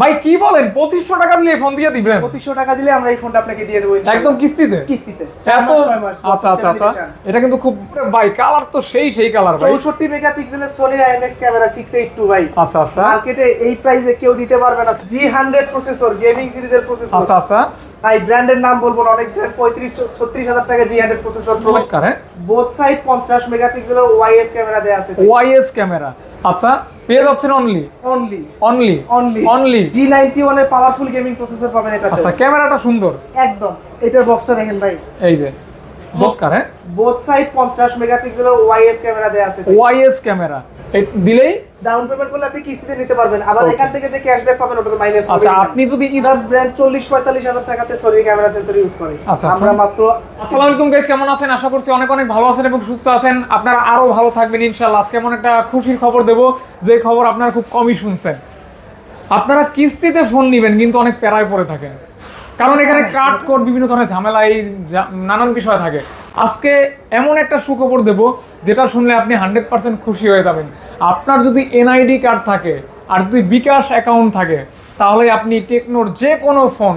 ভাই কি বলেন? পঁচিশশো টাকা দিলে ফোন দিয়ে দিবেন। পঁচিশশো টাকা দিলে আমরা এই ফোনটা আপনাকে দিয়ে দেবো একদম কিস্তিতে? কিস্তিতে। এত আচ্ছা আচ্ছা আচ্ছা। এটা কিন্তু খুব ভাই কালার তো সেই সেই কালার ভাই। চৌষট্টি মেগাপিক্সেলের সোনির IMAX camera six eight two ভাই। আচ্ছা আচ্ছা। মার্কেটে এই প্রাইসে কেউ দিতে পারবে না। জি হান্ড্রেড প্রসেসর গেমিং সিরিজের প্রসেসর আচ্ছা আচ্ছা। ভাই ব্র্যান্ডের নাম বলব না অনেক ব্র্যান্ড পঁয়ত্রিশ ছত্রিশ হাজার টাকা জি হান্ড্রেড প্রসেসর প্রো করে বোথ সাইড পঞ্চাশ মেগাপিক্সেলের ওয়াইএস ক্যামেরা দেওয়া আছে। ওয়াইএস ক্যামেরা আচ্ছা পেয়ে যাচ্ছেন only only only only only G ninety ওয়ানের পাওয়ারফুল গেমিং প্রসেসর পাবেন এটা আচ্ছা ক্যামেরাটা সুন্দর। একদম। এটার বক্সটা দেখেন ভাই। এই যে। চমৎকার হ্যাঁ বোথ সাইড পঞ্চাশ মেগাপিক্সেলের ওয়াইএস ক্যামেরা দেওয়া আছে। ওয়াইএস ক্যামেরা দিলেই ডাউন পেমেন্ট করলে আপনি কিস্তিতে নিতে পারবেন। আবার এখান থেকে যে ক্যাশব্যাক পাবেন ওটা তো মাইনাস আচ্ছা আপনি যদি ব্র্যান্ড চল্লিশ পঁয়তাল্লিশ হাজার টাকাতে সরি ক্যামেরা সেন্সর ইউজ করে। আমরা মাত্র আসসালামু আলাইকুম গাইস কেমন আছেন? আশা করছি অনেক অনেক ভালো আছেন এবং সুস্থ আছেন। আপনারা আরও ভালো থাকবেন ইনশাআল্লাহ। আজকে এমন একটা খুশির খবর দেব যে খবর আপনারা খুব কমই শুনছেন। আপনারা কিস্তিতে ফোন নেবেন কিন্তু অনেক প্যারায় পড়ে থাকেন। কারণ এখানে কাট কোড বিভিন্ন ধরনের ঝামেলা এই নানান বিষয় থাকে। আজকে এমন একটা সুখবর দেব যেটা শুনলে আপনি হান্ড্রেড পার্সেন্ট খুশি হয়ে যাবেন। আপনার যদি এনআইডি কার্ড থাকে আর যদি বিকাশ অ্যাকাউন্ট থাকে তাহলে আপনি টেকনোর যে কোনো ফোন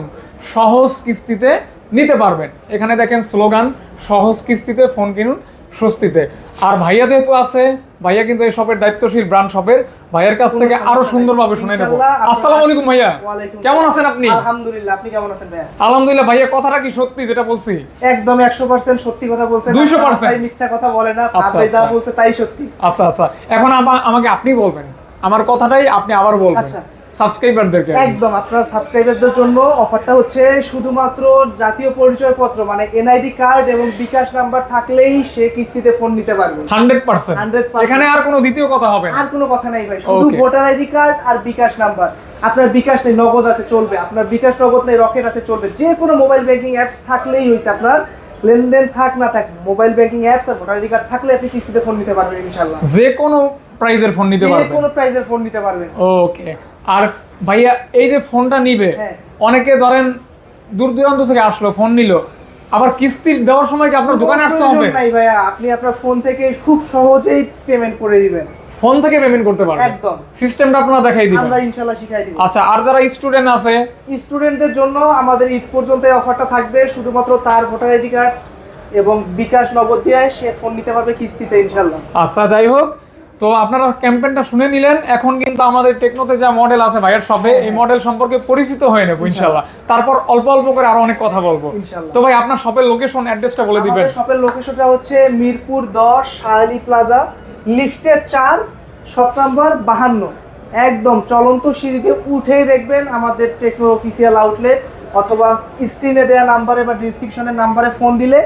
সহজ কিস্তিতে নিতে পারবেন। এখানে দেখেন স্লোগান সহজ কিস্তিতে ফোন কিনুন স্বস্তিতে। আর ভাইয়া যেহেতু আছে ভাইয়া কিন্তু এই শপের দায়িত্বশীল ব্রান্ড শপের ভাইয়ের কাছ থেকে আরও সুন্দরভাবে শুনে নেব। আসসালামু আলাইকুম ভাইয়া। কেমন আছেন আপনি? আলহামদুলিল্লাহ আপনি কেমন আছেন ভাইয়া? আলহামদুলিল্লাহ ভাইয়া কথাটা কি সত্যি যেটা বলছি? একদম একশো পার্সেন্ট সত্যি কথা বলছেন। 200% ভাই মিথ্যা কথা বলে না আপনি যা আচ্ছা। বলছে তাই সত্যি। আচ্ছা আচ্ছা। এখন আমা- আমাকে আপনি বলবেন। আমার কথাটাই আপনি আবার বলবেন। আচ্ছা। সাবস্ক্রাইবারদেরকে। একদম আপনার সাবস্ক্রাইবারদের জন্য অফারটা হচ্ছে শুধুমাত্র জাতীয় পরিচয়পত্র মানে এনআইডি কার্ড এবং বিকাশ নাম্বার থাকলেই সে কিস্তিতে ফোন নিতে পারবে। Hundred percent. 100% এখানে আর কোনো দ্বিতীয় কথা হবে আর কোনো কথা নাই ভাই শুধু ভোটার আইডি কার্ড আর বিকাশ নাম্বার। আপনার বিকাশ নেই নগদ আছে চলবে। আপনার বিকাশ নগদ নেই রকেট আছে চলবে। যে কোনো মোবাইল ব্যাংকিং অ্যাপস থাকলেই হয়েছে আপনার। লেনদেন থাক না থাক মোবাইল ব্যাংকিং অ্যাপস আর ভোটার আইডি কার্ড থাকলে আপনি কিস্তিতে ফোন নিতে পারবেন ইনশাল্লাহ যে কোনো প্রাইজের ফোন নিতে পারবেন। যে কোনো প্রাইসের ফোন নিতে পারবেন। ওকে আর ভাইয়া এই যে ফোনটা নিবে হ্যাঁ। অনেকে ধরেন দূর দূরান্ত থেকে আসলো ফোন নিল আবার কিস্তি দেওয়ার সময় কি আপনার দোকানে আসতে হবে? নাই ভাইয়া আপনি আপনার ফোন থেকে খুব সহজেই পেমেন্ট করে দিবেন। ফোন থেকে পেমেন্ট করতে পারবেন? একদম। সিস্টেমটা আপনারা দেখাই দিবেন। আমরা ইনশাল্লাহ শিখাই দিব। আচ্ছা আর যারা স্টুডেন্ট আছে? স্টুডেন্টদের জন্য আমাদের ঈদ পর্যন্ত এই অফারটা থাকবে শুধুমাত্র তার ভোটার আইডি কার্ড এবং বিকাশ নগদ দিয়ে সে ফোন নিতে পারবে কিস্তিতে ইনশাল্লাহ আচ্ছা যাই হোক তো আপনারা ক্যাম্পেইনটা শুনে নিলেন। এখন কিন্তু আমাদের টেকনোতে যা মডেল আছে ভাইয়ের শপে এই মডেল সম্পর্কে পরিচিত হয়ে নেব ইনশাল্লাহ। তারপর অল্প অল্প করে আরও অনেক কথা বলব। তো ভাই আপনার শপের লোকেশন অ্যাড্রেসটা বলে দিবেন। আমাদের শপের লোকেশনটা হচ্ছে মিরপুর দশ শাহালি প্লাজা লিফটের চার শপ নাম্বার বাহান্ন। একদম চলন্ত সিঁড়িতে উঠেই দেখবেন আমাদের টেকনো অফিসিয়াল আউটলেট অথবা স্ক্রিনে দেওয়া নাম্বারে বা ডিসক্রিপশনের নাম্বারে ফোন দিলে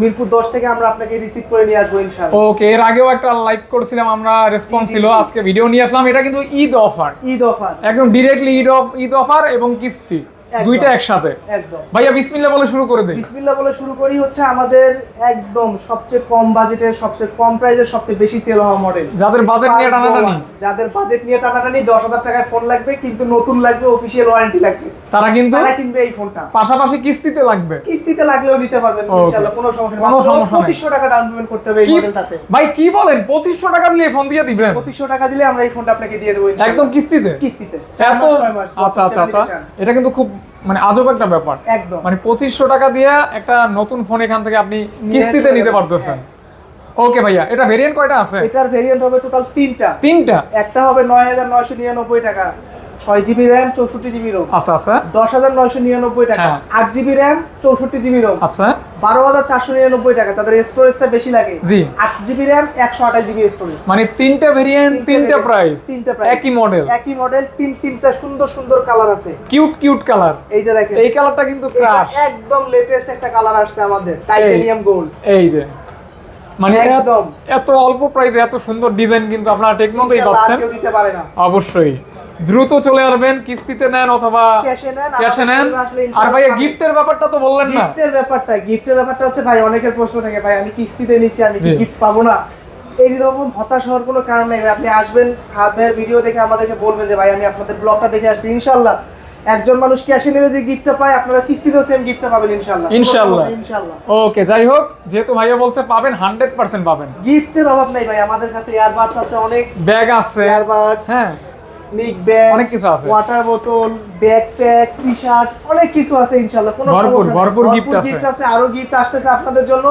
মিরপুর দশ থেকে আমরা আপনাকে রিসিভ করে নিয়ে আসব ইনশাআল্লাহ। ওকে এর আগেও একটা লাইক করেছিলাম আমরা রেসপন্স ছিল আজকে ভিডিও নিয়ে আসলাম। এটা কিন্তু ঈদ অফার ঈদ অফার একদম directly Eid off Eid offer এবং কিস্তি। দুইটা একসাথে? একদম। ভাইয়া বিসমিল্লাহ বলে শুরু করে দেই বিসমিল্লাহ বলে শুরু করি হচ্ছে আমাদের একদম সবচেয়ে কম বাজেটের সবচেয়ে কম প্রাইসের সবচেয়ে বেশি সেল হওয়া মডেল যাদের বাজেট নিয়ে টানাটানি। যাদের বাজেট নিয়ে টানাটানি দশ হাজার টাকায় ফোন লাগবে কিন্তু নতুন লাগবে অফিসিয়াল ওয়ারেন্টি লাগবে। তারা কিন্তু তারা কিনবে এই ফোনটা পাশাপাশি কিস্তিতে লাগবে। কিস্তিতে লাগলেও নিতে পারবেন ইনশাআল্লাহ কোনো সমস্যা কোনো নেই সমস্যা নেই। পঁচিশশো টাকা ডাউন পেমেন্ট করতে হবে এই মডেলটাতে ভাই কি বলেন? পঁচিশশো টাকা দিলে ফোন দিয়ে দিবেন? পঁচিশশো টাকা দিলে আমরা এই ফোনটা আপনাকে দিয়ে দেবো। একদম কিস্তিতে? কিস্তিতে। এত আচ্ছা আচ্ছা আচ্ছা। এটা কিন্তু খুব মানে আজব একটা ব্যাপার। একদম। মানে পঁচিশশো টাকা দিয়ে একটা নতুন ফোন এখান থেকে আপনি কিস্তিতে নিতে পারতেছেন। ওকে ভাইয়া এটা ভেরিয়েন্ট কয়টা আছে? এটার ভেরিয়েন্ট হবে টোটাল তিনটা। তিনটা? একটা হবে নয় হাজার নয়শো নিরানব্বই টাকা। ছয় জিবি র্যাম চৌষট্টি জিবি রোম আচ্ছা আচ্ছা দশ হাজার নয়শো নিরানব্বই টাকা। হ্যাঁ। আট জিবি র্যাম চৌষট্টি জিবি রোম আচ্ছা বারো হাজার চারশো নিরানব্বই টাকা। যাদের স্টোরেজটা বেশি লাগে জি। আট জিবি র্যাম একশো আঠাশ জিবি স্টোরেজ মানে তিনটা ভেরিয়েন্ট তিনটা প্রাইস তিনটা প্রাইস একই মডেল একই মডেল তিন তিনটা সুন্দর সুন্দর কালার আছে। কিউট কিউট কালার এই যে দেখেন। এই কালারটা কিন্তু একদম লেটেস্ট একটা কালার আসছে আমাদের টাইটানিয়াম গোল্ড এই যে। মানে একদম। এত অল্প প্রাইসে এত সুন্দর ডিজাইন কিন্তু আপনারা টেকনোতেই পাচ্ছেন। অবশ্যই। দ্রুত চলে আসবেন কিস্তিতে নেন অথবা ক্যাশে নেন আর ভাইয়া গিফটের ব্যাপারটা তো বললেন না। গিফটের ব্যাপারটা গিফটের ব্যাপারটা হচ্ছে ভাই অনেকের প্রশ্ন থাকে ভাই আমি কিস্তিতে নিছি আমি কি গিফট পাবো না। এই রকম হতাশ হওয়ার কোনো কারণ নেই আপনি আসবেন হাতের ভিডিও দেখে আমাদেরকে বলবেন যে ভাই আমি আপনাদের ব্লগটা দেখে আসছি ইনশাল্লাহ একজন মানুষ ক্যাশে নিলে যে গিফটটা পায় আপনারা কিস্তিতেও সেম গিফটটা পাবেন ইনশাল্লাহ কোনো ইনশাল্লাহ। ইনশাল্লাহ ওকে যাই হোক যেহেতু ভাইয়া বলছে পাবেন হান্ড্রেড পার্সেন্ট পাবেন। গিফটের অভাব নাই ভাই আমাদের কাছে ইয়ারবাডস আছে অনেক। ব্যাগ আছে। ইয়ারবাডস হ্যাঁ। নিক ব্যাগ অনেক কিছু আছে। ওয়াটার বোতল ব্যাকপ্যাক টি শার্ট অনেক কিছু আছে ইনশাআল্লাহ কোনো ভরপুর, ভরপুর gift আছে। gift আছে। আরও গিফট আসতেছে আপনাদের জন্য।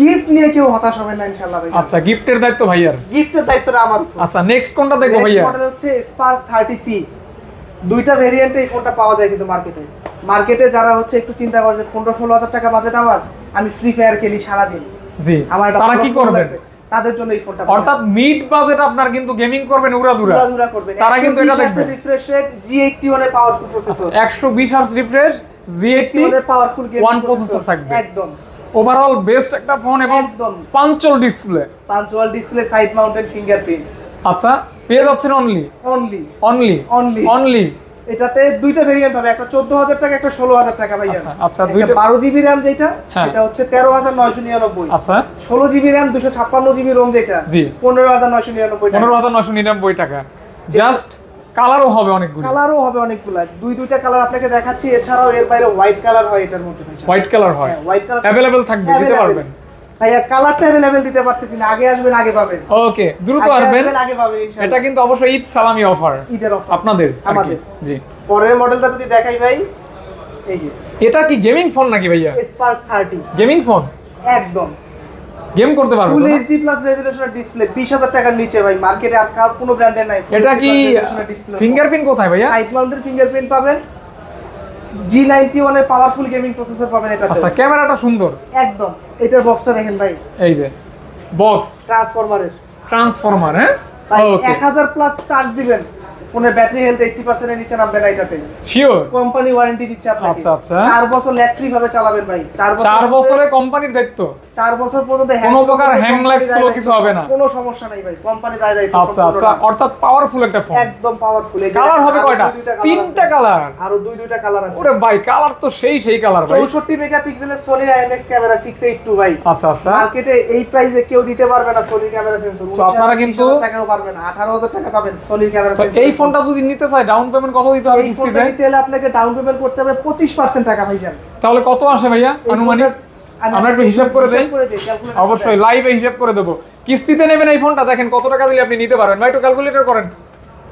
গিফট নিয়ে কেউ হতাশ হবে না ইনশাআল্লাহ ভাই আচ্ছা গিফটের দায়িত্ব ভাইয়ার? গিফটের দায়িত্বটা আমার আচ্ছা নেক্সট কোনটা দেখব ভাইয়া? model হচ্ছে স্পার্ক থার্টি সি দুইটা ভেরিয়েন্টে এই ফোনটা পাওয়া যায় কিন্তু মার্কেটে মার্কেটে যারা হচ্ছে একটু চিন্তা করে যে পনেরো ষোলো হাজার টাকা বাজেট আমার আমি ফ্রি ফায়ার খেলি সারাদিন। জি আমার তারা কি। তাদের জন্য এই ফোনটা অর্থাৎ মিড বাজেট আপনার কিন্তু গেমিং করবেন উড়াদুরা। উড়াধুরা করবেন। তারা কিন্তু এটা দেখবে। রিফ্রেশ রেট জি এইটটি ওয়ানের পাওয়ারফুল প্রসেসর একশো বিশ হার্স রিফ্রেশ জি এইটটি ওয়ানের পাওয়ারফুল গেমিং processor থাকবে। একদম। ওভারঅল বেস্ট একটা ফোন এবং punch hole display punch hole display side mounted fingerprint আচ্ছা পেয়ে যাচ্ছেন only only only Only। Only এটাতে দুইটা ভেরিয়েন্ট হবে একটা চোদ্দ হাজার টাকা একটা ষোলো হাজার টাকা ভাইয়া। আচ্ছা, আচ্ছা, দুইটা- বারো জিবি র্যাম যেটা হ্যাঁ। এটা হচ্ছে তেরো হাজার নয়শো নিরানব্বই। আচ্ছা। ষোলো জিবি র্যাম দুশো ছাপ্পান্ন জিবি রোম যেটা জি। পনেরো হাজার নয়শো নিরানব্বই পনেরো হাজার নশো নিরানব্বই টাকা। জাস্ট কালারও হবে অনেকগুলো। কালারও হবে অনেকগুলো। দুই দুইটা কালার আপনাকে দেখাচ্ছি এছাড়াও এর বাইরে হোয়াইট কালার হয় এটার মধ্যে ভাই হোয়াইট কালার হয়। হোয়াইট কালার অ্যাভেলেবেল থাকবে দিতে পারবেন। ভাইয়া কালারটা অ্যাভেলেবেল দিতে পারতেছি না আগে আসবেন আগে পাবেন। ওকে দ্রুত আসবেন। আসবেন, আগে পাবেন ইনশাআল্লাহ। এটা কিন্তু অবশ্যই ঈদ সালামি অফার ঈদের অফার আপনাদের কি। আমাদের। জি। পরের মডেলটা যদি দেখাই ভাই এই যে। এটা কি গেমিং ফোন নাকি ভাইয়া? স্পার্ক গেমিং ফোন একদম। গেম করতে পারব ফুল এইচডি প্লাস রেজোলিউশনের ডিসপ্লে বিশ হাজার টাকার নিচে ভাই মার্কেটে আর কার কোনো ব্র্যান্ডের নাই। এটা কি ফিঙ্গারপ্রিন্ট কোথায় ভাইয়া? সাইড মাউন্টেড ফিঙ্গারপ্রিন্ট পাবেন। জি নাইনটি ওয়ানের পাওয়ারফুল গেমিং প্রসেসর পাবেন এটা আচ্ছা ক্যামেরাটা সুন্দর। একদম। এটার বক্সটা দেখেন ভাই। এই যে বক্স ট্রান্সফরমারের ট্রান্সফরমার হ্যাঁ? এক হাজার প্লাস চার্জ দিবেন। ফোনের ব্যাটারি হেলথ এইটটি পার্সেন্টের নিচে নামবে না এটাতে। শিওর কোম্পানি ওয়ারেন্টি দিচ্ছে আপনাকে। আচ্ছা, আচ্ছা। চার বছর ল্যাগ ফ্রি ভাবে চালাবেন ভাই। চার বছর চার পর্যন্ত- বছরে কোম্পানির দায়িত্ব। চার বছর পর্যন্ত কোনো প্রকার দায় slow দায়িত্ব কিছু হবে না। কোনো সমস্যা নাই ভাই কোম্পানি দায় দায়িত্ব আচ্ছা আচ্ছা। অর্থাৎ পাওয়ারফুল একটা ফোন একদম পাওয়ারফুল কালার হবে কয়টা? তিনটা কালার আরও দুই দুইটা কালার আছে। ওরে ভাই কালার তো সেই সেই কালার ভাই। চৌষট্টি মেগাপিক্সেলের Sony IMAX camera six eight two ভাই। আচ্ছা আচ্ছা। মার্কেটে এই প্রাইসে কেউ দিতে পারবে না সোনি ক্যামেরা সেন্সর তো আপনারা কিন্তু- টাকাও পারবে না। আঠারো হাজার টাকা পাবেন সোনির ক্যামেরা এই ফোনটা যদি নিতে চাই ডাউন পেমেন্ট কত দিতে হবে কিস্তিতে? নিতে হলে আপনাকে ডাউন পেমেন্ট করতে হবে পঁচিশ পার্সেন্ট টাকা ভাই যান তাহলে কত আসে ভাইয়া আনুমানিক? আমরা একটু হিসাব করে দেই। অবশ্যই লাইভে হিসাব করে দেবো। কিস্তিতে নেবেন এই ফোনটা দেখেন কত টাকা দিলে আপনি নিতে পারবেন। ভাই একটু ক্যালকুলেটর করেন।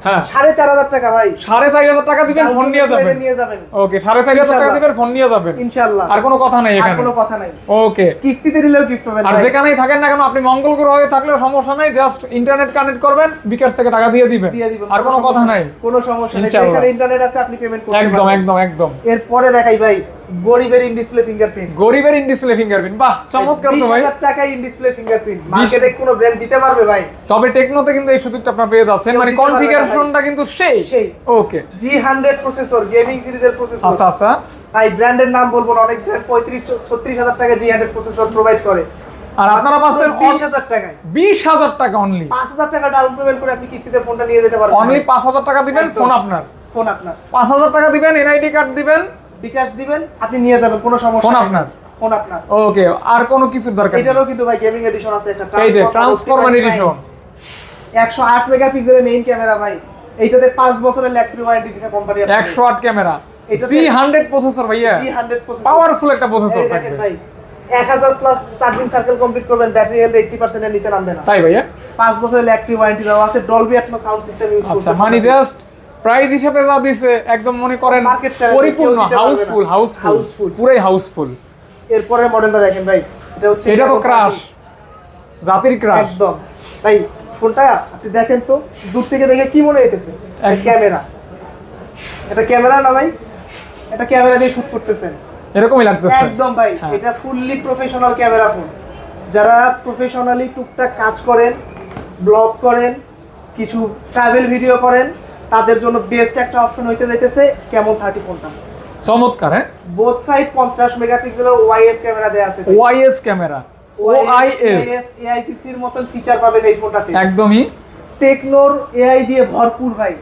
হ্যাঁ। সাড়ে চার হাজার টাকা ভাই। সাড়ে চার হাজার টাকা দিবেন ফোন নিয়ে যাবেন। নিয়ে যাবেন। ওকে সাড়ে চার হাজার টাকা দিবেন ফোন নিয়ে যাবেন। ইনশাআল্লাহ আর কোনো কথা নেই এখানে। কোনো কথা নাই। ওকে। কিস্তিতে গিফট পাবেন আর যেখানেই থাকেন না কেন আপনি মঙ্গল গ্রহ থাকলেও সমস্যা নেই জাস্ট ইন্টারনেট কানেক্ট করবেন বিকাশ থেকে টাকা দিয়ে দিবেন। দিয়ে দিবেন। আর কোনো কথা নাই। কোনো সমস্যা নেই। যেখানে ইন্টারনেট আছে আপনি পেমেন্ট করতে একদম একদম একদম। এরপরে দেখাই ভাই। গরিবের ইন ডিসপ্লে ফিঙ্গারপ্রিন্ট গরিবের ইন ডিসপ্লে ফিঙ্গারপ্রিন্ট বাহ চমৎকার তো ভাই। টাকা ইন ডিসপ্লে ফিঙ্গারপ্রিন্ট মার্কেটে কোনো ব্র্যান্ড দিতে পারবে ভাই। তবে টেকনোতে কিন্তু এই সুযোগটা আপনার পেয়ে যাচ্ছেন। মানে কনফিগারেশনটা কিন্তু সেই। সেই। Okay G hundred processor gaming সিরিজের প্রসেসর আচ্ছা আচ্ছা। ব্র্যান্ডের নাম বলব না অনেক ব্র্যান্ড পঁয়ত্রিশ ছত্রিশ হাজার টাকা জি হান্ড্রেড প্রসেসর প্রোভাইড করে। আর আপনারা পাচ্ছেন বিশ হাজার টাকায়। বিশ হাজার টাকা অনলি পাঁচ হাজার টাকা ডাউন পেমেন্ট করে আপনি কিস্তিতে ফোনটা নিয়ে যেতে পারবেন। অনলি পাঁচ হাজার টাকা দিবেন। ফোন আপনার। ফোন আপনার। পাঁচ হাজার টাকা দিবেন এনআইডি কার্ড দিবেন বিকাশ দিবেন আপনি নিয়ে যাবেন কোনো সমস্যা ফোন। আপনার। ফোন আপনার। ওকে আর কোনো কিছুর দরকার নেই। এটারও কিন্তু ভাই গেমিং এডিশন আছে একটা এই যে ট্রান্সফরমার এডিশন 108 মেগাপিক্সেলের মেইন ক্যামেরা ভাই। এইটাতে 5 বছরের ল্যাগ ফ্রি ওয়ারেন্টি দিছে কোম্পানি একশো আট ক্যামেরা। এটাতে- সি হান্ড্রেড প্রসেসর ভাইয়া। G100 প্রসেসর পাওয়ারফুল একটা প্রসেসর থাকবে। ভাই 1000 প্লাস চার্জিং সার্কেল কমপ্লিট করবেন ব্যাটারি হেলথ 80% এর নিচে নামবে না। তাই ভাইয়া? 5 বছরের ল্যাগ ফ্রি ওয়ারেন্টি দেওয়া আছে Dolby Atmos sound system use আচ্ছা মানে জাস্ট প্রাইস হিসেবে যা দিছে একদম মনে করেন পরিপূর্ণ। Housefull Housefull. পুরাই হাউসফুল এরপরের মডেলটা দেখেন ভাই এটা হচ্ছে এটা তো ক্রাশ জাতির ক্রাশ একদম। ভাই ফোনটা আপনি দেখেন তো দূর থেকে দেখে কি মনে হইতেছে। ক্যামেরা। এটা ক্যামেরা না ভাই? এটা ক্যামেরা দিয়ে শুট করতেছেন। এরকমই লাগতেছে। একদম ভাই হ্যাঁ। এটা ফুললি প্রফেশনাল ক্যামেরা ফোন যারা প্রফেশনালি টুকটাক কাজ করেন ব্লগ করেন কিছু ট্রাভেল ভিডিও করেন তাদের জন্য বেস্ট একটা অপশন হইতে যাইতেছে কেমন থার্টি ফোনটা চমৎকার হ্যাঁ? বোথ সাইড পঞ্চাশ মেগাপিক্সেলের ওয়াইএস ক্যামেরা দেওয়া আছে। ওআইএস ক্যামেরা ওআইএস এআইসিসির মতন ফিচার পাবেন এই ফোনটাতে একদমই। টেকনোর এআই দিয়ে ভরপুর ভাই।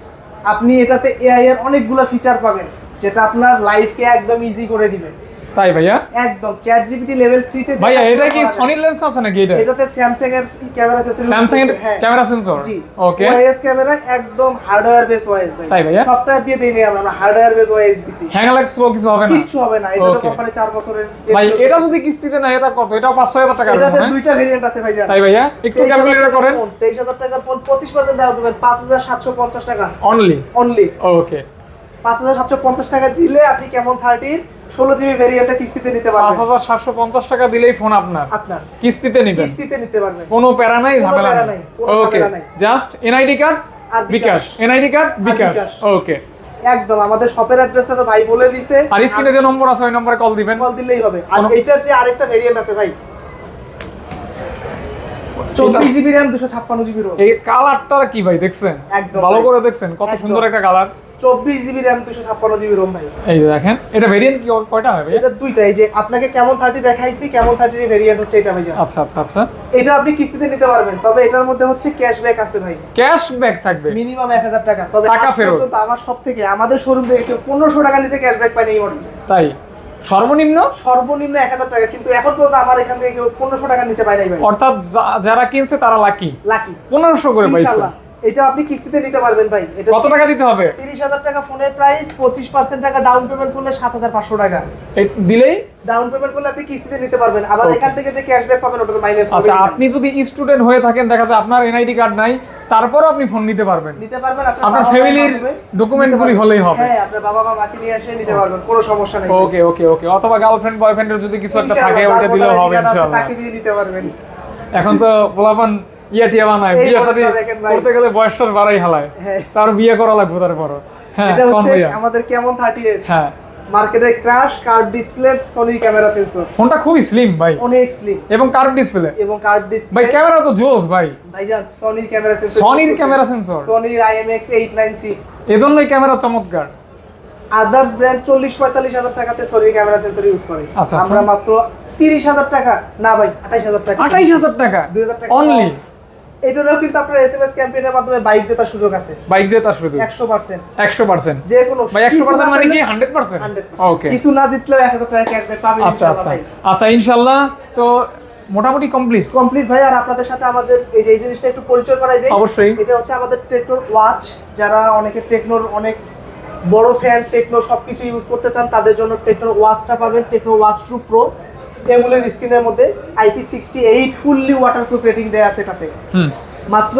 আপনি এটাতে এআই এর অনেকগুলো ফিচার পাবেন যেটা আপনার লাইফকে একদম ইজি করে দিবে। তাই ভাইয়া? একদম চ্যাট জিপিটি লেভেল 3 তে ভাইয়া এটা কি সনির লেন্স আছে নাকি এটা? এটাতে স্যামসাং এর ক্যামেরা সেন্সর স্যামসাং এর ক্যামেরা সেন্সর জি। ওকে ওএস ক্যামেরা একদম হার্ডওয়্যার বেস ওএস ভাই। তাই ভাইয়া? সফটওয়্যার দিয়ে দেই আমরা হার্ডওয়্যার বেস ওএস দিছি। হ্যাং লাগ স্লো কিছু হবে না? কিচ্ছু হবে না এটা তো কোম্পানি 4 বছরের ভাই এটা যদি কিস্তিতে না এটা কত? এটা পাঁচ ছয় হাজার টাকা এটাতে দুইটা ভেরিয়েন্ট আছে ভাইয়া তাই ভাইয়া? একটু ক্যালকুলেটর করেন। তেইশ হাজার টাকার ফোন পঁচিশ পার্সেন্ট ডাউন পেমেন্ট পাঁচ হাজার সাতশো পঞ্চাশ টাকা। অনলি অনলি ওকে পাঁচ হাজার সাতশো পঞ্চাশ টাকা দিলে আপনি কেমন থার্টির ষোলো জিবি ভেরিয়েন্টটা কিস্তিতে নিতে পাঁচ হাজার সাতশো পঞ্চাশ টাকা দিলেই ফোন আপনার। আপনার। কিস্তিতে নিবেন। কিস্তিতে নিতে পারবেন। কোনো প্যারা নাই ঝামেলা নাই। নাই, ওকে জাস্ট এনআইডি কার্ড আর bKash. BKash. NID card bKash. BKash. Okay একদম আমাদের শপের অ্যাড্রেসটা তো ভাই বলে দিছে। আর স্ক্রিনে যে নম্বর আছে ওই নম্বরে কল দিবেন। কল দিলেই হবে। আর যে আরেকটা ভেরিয়েন্ট আছে ভাই চব্বিশ জিবি র্যাম দুশো ছাপ্পান্ন জিবি এই কালারটা কি ভাই দেখছেন? একদম ভালো করে দেখছেন কত সুন্দর একটা কালার চব্বিশ জিবি র্যাম দুশো ছাপ্পান্ন জিবি রোম ভাই। এই যে দেখেন এটা ভেরিয়েন্ট কি কয়টা হবে এটা দুইটা এই যে আপনাকে কেমন থার্টি দেখাইছি কেমন থার্টির ভেরিয়েন্ট হচ্ছে এটা ভাই আচ্ছা আচ্ছা আচ্ছা। এটা আপনি কিস্তিতে নিতে পারবেন তবে এটার মধ্যে হচ্ছে ক্যাশব্যাক আছে ভাই। ক্যাশব্যাক থাকবে? মিনিমাম এক হাজার টাকা। তবে টাকা ফেরত। আমার সব থেকে আমাদের শোরুম থেকে কেউ পনেরোশো টাকা নিচে ক্যাশব্যাক পায়নি এই মডেলে তাই? সর্বনিম্ন? সর্বনিম্ন এক হাজার টাকা কিন্তু এখন পর্যন্ত আমার এখান থেকে কেউ পনেরোশো টাকার নিচে নাই ভাই। অর্থাৎ যারা কিনছে তারা লাকি লাকি পনেরোশো করে পাইছে। এটা আপনি কিস্তিতে নিতে পারবেন ভাই। এটা কত টাকা দিতে হবে? তিরিশ হাজার টাকা ফোনের প্রাইস পঁচিশ পার্সেন্ট টাকা ডাউন পেমেন্ট করলে সাত হাজার পাঁচশো টাকা। এই দিলেই? ডাউন পেমেন্ট করলে আপনি কিস্তিতে নিতে পারবেন। আবার এখান থেকে যে ক্যাশব্যাক পাবেন ওটা তো মাইনাস আচ্ছা আপনি যদি স্টুডেন্ট হয়ে থাকেন দেখা যায় আপনার এনআইডি কার্ড নাই তারপরও আপনি ফোন নিতে পারবেন। নিতে পারবেন আপনার ফ্যামিলির ডকুমেন্টগুলি হলেই হবে। হ্যাঁ আপনার বাবা মা মাকে নিয়ে এসে নিতে পারবেন কোনো সমস্যা নেই। ওকে ওকে ওকে অথবা গার্লফ্রেন্ড বয়ফ্রেন্ডের যদি কিছু একটা থাকে ওটা দিলেও হবে ইনশাআল্লাহ। তাকে দিয়ে নিতে পারবেন। এখন তো পোলাপান ইয়া টিয়া বানায় বিয়ে শাদী করতে গেলে বয়স বাড়াই হালায়। হ্যাঁ। তার বিয়ে করা লাগবে তারপর হ্যাঁ আমাদের কেমন থার্টি হ্যাঁ। মার্কেটে ডিসপ্লে সনির ক্যামেরা সেন্সর ফোনটা খুবই স্লিম ভাই। অনেক স্লিম এবং কার্ভ ডিসপ্লে এবং কার্ড ভাই ক্যামেরা তো জোস ভাই। ভাইজান সনির ক্যামেরা সেন্সর সনির ক্যামেরা সেন্সর সনির নাইন সিক্স এজন্যই ক্যামেরা চমৎকার। আদার্স ব্র্যান্ড চল্লিশ পঁয়তাল্লিশ হাজার টাকাতে সনির ক্যামেরা সেন্সর ইউজ করে। আচ্ছা, আচ্ছা। আমরা মাত্র তিরিশ হাজার টাকা। না ভাই আঠাইশ হাজার টাকা। আঠাইশ হাজার টাকা? 2000 টাকা। Only off। কিন্তু আপনার এস এম এস ক্যাম্পেইনের মাধ্যমে বাইক জেতার সুযোগ আছে। বাইক জেতার পার্সেন্ট একশো পার্সেন্ট যে কোনো ভাই একশো কিছু না পার্সেন্ট মানে কি? পেলে- হান্ড্রেড পার্সেন্ট 100% ওকে কিছু না জিতলেও এক হাজার টাকা ক্যাশব্যাক পাবেন আচ্ছা আচ্ছা। আচ্ছা ইনশাল্লাহ তো মোটামুটি কমপ্লিট কমপ্লিট ভাই আর আপনাদের সাথে আমাদের এই যে এই জিনিসটা একটু পরিচয় করাই দেই। অবশ্যই। এটা হচ্ছে আমাদের টেকনোর ওয়াচ যারা অনেকে টেকনোর অনেক বড় ফ্যান টেকনো সবকিছু ইউজ করতে চান তাদের জন্য টেকনোর ওয়াচটা পাবেন। টেকনো ওয়াচ টু প্রো এমুলের স্ক্রিনের মধ্যে IP sixty eight fully waterproof rating দেওয়া আছে এটাতে মাত্র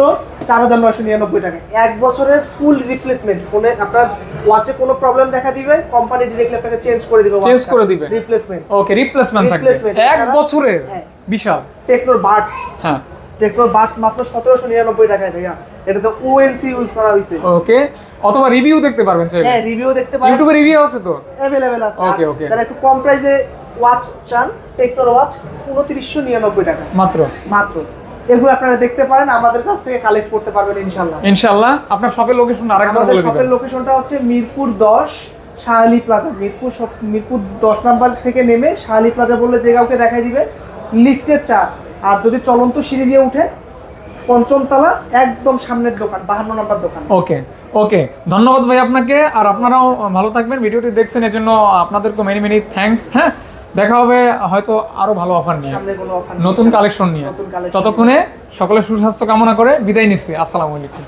চার হাজার নয়শো নিরানব্বই টাকা এক বছরের ফুল রিপ্লেসমেন্ট ফোনে আপনার ওয়াচে কোনো প্রবলেম দেখা দিবে কোম্পানি ডিরেক্টলি আপনাকে চেঞ্জ করে দিবে Change করে দিবে। রিপ্লেসমেন্ট ওকে রিপ্লেসমেন্ট থাকবে। এক বছরের? হ্যাঁ। বিশাল। টেকনোর বার্ডস হ্যাঁ। টেকনোর বার্ডস মাত্র সতেরোশো নিরানব্বই টাকায় ভাইয়া। এটা তো ওএনসি ইউজ করা হয়েছে ওকে অথবা রিভিউ দেখতে পারবেন হ্যাঁ রিভিউ দেখতে পারেন ইউটিউবে রিভিউ আছে তো? অ্যাভেলেবেল আছে। ওকে ওকে okay. যারা একটু কম প্রাইসে ওয়াচ চান টেকনোর ওয়াচ উনত্রিশশো নিরানব্বই টাকা। মাত্র? মাত্র। এগুলো আপনারা দেখতে পারেন আমাদের কাছ থেকে কালেক্ট করতে পারবেন ইনশাল্লাহ ইনশাআল্লাহ। আপনার শপের লোকেশন আরেকবার বলে শপের লোকেশনটা হচ্ছে মিরপুর দশ শাহালি প্লাজা মিরপুর মিরপুর দশ নাম্বার থেকে নেমে শাহালি প্লাজা বললে যে কাউকে দেখাই দিবে লিফটের চার। আর যদি চলন্ত সিঁড়ি দিয়ে উঠে পঞ্চম তলা একদম সামনের দোকান বাহান্ন নাম্বার দোকান। ওকে ওকে। ধন্যবাদ ভাই আপনাকে আর আপনারাও ভালো থাকবেন ভিডিওটি দেখছেন এর জন্য আপনাদেরকে মেনি মেনি থ্যাঙ্কস হ্যাঁ? দেখা হবে হয়তো আরও ভালো অফার নিয়ে। নতুন কালেকশন নিয়ে। ততক্ষণে সকলে সুস্বাস্থ্য কামনা করে বিদায় নিচ্ছি। আসসালামু আলাইকুম।